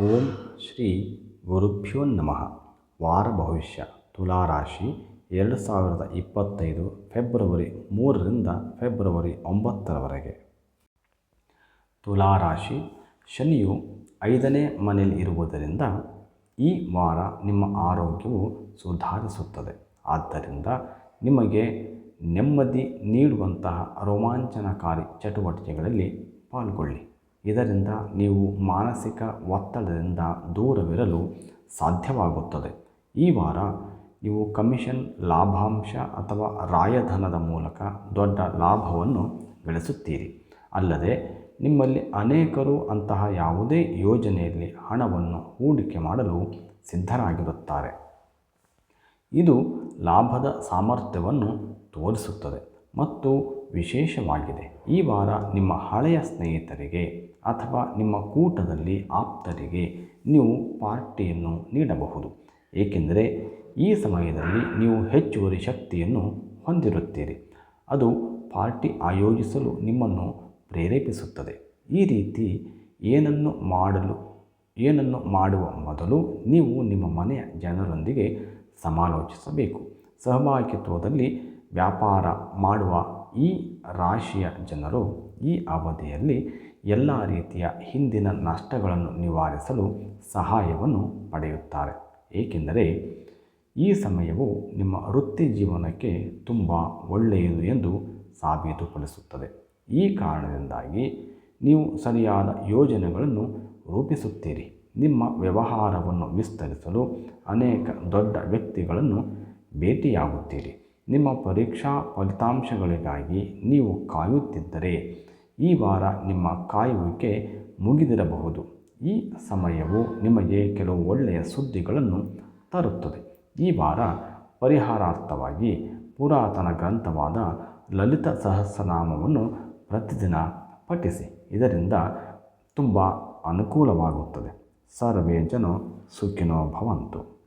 ಓಂ ಶ್ರೀ ಗುರುಭ್ಯೋ ನಮಃ. ವಾರ ಭವಿಷ್ಯ. ತುಲಾರಾಶಿ ಎರಡು ಸಾವಿರದ ಇಪ್ಪತ್ತೈದು ಫೆಬ್ರವರಿ ಮೂರರಿಂದ ಫೆಬ್ರವರಿ ಒಂಬತ್ತರವರೆಗೆ. ತುಲಾರಾಶಿ ಶನಿಯು ಐದನೇ ಮನೆಯಲ್ಲಿ ಇರುವುದರಿಂದ ಈ ವಾರ ನಿಮ್ಮ ಆರೋಗ್ಯವು ಸುಧಾರಿಸುತ್ತದೆ. ಆದ್ದರಿಂದ ನಿಮಗೆ ನೆಮ್ಮದಿ ನೀಡುವಂತಹ ರೋಮಾಂಚನಕಾರಿ ಚಟುವಟಿಕೆಗಳಲ್ಲಿ ಪಾಲ್ಗೊಳ್ಳಿ. ಇದರಿಂದ ನೀವು ಮಾನಸಿಕ ಒತ್ತಡದಿಂದ ದೂರವಿರಲು ಸಾಧ್ಯವಾಗುತ್ತದೆ. ಈ ವಾರ ನೀವು ಕಮಿಷನ್ ಲಾಭಾಂಶ ಅಥವಾ ರಾಯಧನದ ಮೂಲಕ ದೊಡ್ಡ ಲಾಭವನ್ನು ಗಳಿಸುತ್ತೀರಿ. ಅಲ್ಲದೆ ನಿಮ್ಮಲ್ಲಿ ಅನೇಕರು ಅಂತಹ ಯಾವುದೇ ಯೋಜನೆಯಲ್ಲಿ ಹಣವನ್ನು ಹೂಡಿಕೆ ಮಾಡಲು ಸಿದ್ಧರಾಗಿರುತ್ತಾರೆ. ಇದು ಲಾಭದ ಸಾಮರ್ಥ್ಯವನ್ನು ತೋರಿಸುತ್ತದೆ ಮತ್ತು ವಿಶೇಷವಾಗಿದೆ. ಈ ವಾರ ನಿಮ್ಮ ಹಳೆಯ ಸ್ನೇಹಿತರಿಗೆ ಅಥವಾ ನಿಮ್ಮ ಕೂಟದಲ್ಲಿ ಆಪ್ತರಿಗೆ ನೀವು ಪಾರ್ಟಿಯನ್ನು ನೀಡಬಹುದು. ಏಕೆಂದರೆ ಈ ಸಮಯದಲ್ಲಿ ನೀವು ಹೆಚ್ಚುವರಿ ಶಕ್ತಿಯನ್ನು ಹೊಂದಿರುತ್ತೀರಿ. ಅದು ಪಾರ್ಟಿ ಆಯೋಜಿಸಲು ನಿಮ್ಮನ್ನು ಪ್ರೇರೇಪಿಸುತ್ತದೆ. ಈ ರೀತಿ ಏನನ್ನು ಮಾಡಲು, ಏನನ್ನು ಮಾಡುವ ಮೊದಲು ನೀವು ನಿಮ್ಮ ಮನೆಯ ಜನರೊಂದಿಗೆ ಸಮಾಲೋಚಿಸಬೇಕು. ಸಹಭಾಗಿತ್ವದಲ್ಲಿ ವ್ಯಾಪಾರ ಮಾಡುವ ಈ ರಾಶಿಯ ಜನರು ಈ ಅವಧಿಯಲ್ಲಿ ಎಲ್ಲ ರೀತಿಯ ಹಿಂದಿನ ನಷ್ಟಗಳನ್ನು ನಿವಾರಿಸಲು ಸಹಾಯವನ್ನು ಪಡೆಯುತ್ತಾರೆ. ಏಕೆಂದರೆ ಈ ಸಮಯವು ನಿಮ್ಮ ವೃತ್ತಿ ಜೀವನಕ್ಕೆ ತುಂಬ ಒಳ್ಳೆಯದು ಎಂದು ಸಾಬೀತುಪಡಿಸುತ್ತದೆ. ಈ ಕಾರಣದಿಂದಾಗಿ ನೀವು ಸರಿಯಾದ ಯೋಜನೆಗಳನ್ನು ರೂಪಿಸುತ್ತೀರಿ. ನಿಮ್ಮ ವ್ಯವಹಾರವನ್ನು ವಿಸ್ತರಿಸಲು ಅನೇಕ ದೊಡ್ಡ ವ್ಯಕ್ತಿಗಳನ್ನು ಭೇಟಿಯಾಗುತ್ತೀರಿ. ನಿಮ್ಮ ಪರೀಕ್ಷಾ ಫಲಿತಾಂಶಗಳಿಗಾಗಿ ನೀವು ಕಾಯುತ್ತಿದ್ದರೆ ಈ ವಾರ ನಿಮ್ಮ ಕಾಯುವಿಕೆ ಮುಗಿದಿರಬಹುದು. ಈ ಸಮಯವು ನಿಮಗೆ ಕೆಲವು ಒಳ್ಳೆಯ ಸುದ್ದಿಗಳನ್ನು ತರುತ್ತದೆ. ಈ ವಾರ ಪರಿಹಾರಾರ್ಥವಾಗಿ ಪುರಾತನ ಗ್ರಂಥವಾದ ಲಲಿತ ಸಹಸ್ರನಾಮವನ್ನು ಪ್ರತಿದಿನ ಪಠಿಸಿ. ಇದರಿಂದ ತುಂಬ ಅನುಕೂಲವಾಗುತ್ತದೆ. ಸರ್ವೇ ಜನ ಸುಖಿನೋ ಭವಂತು.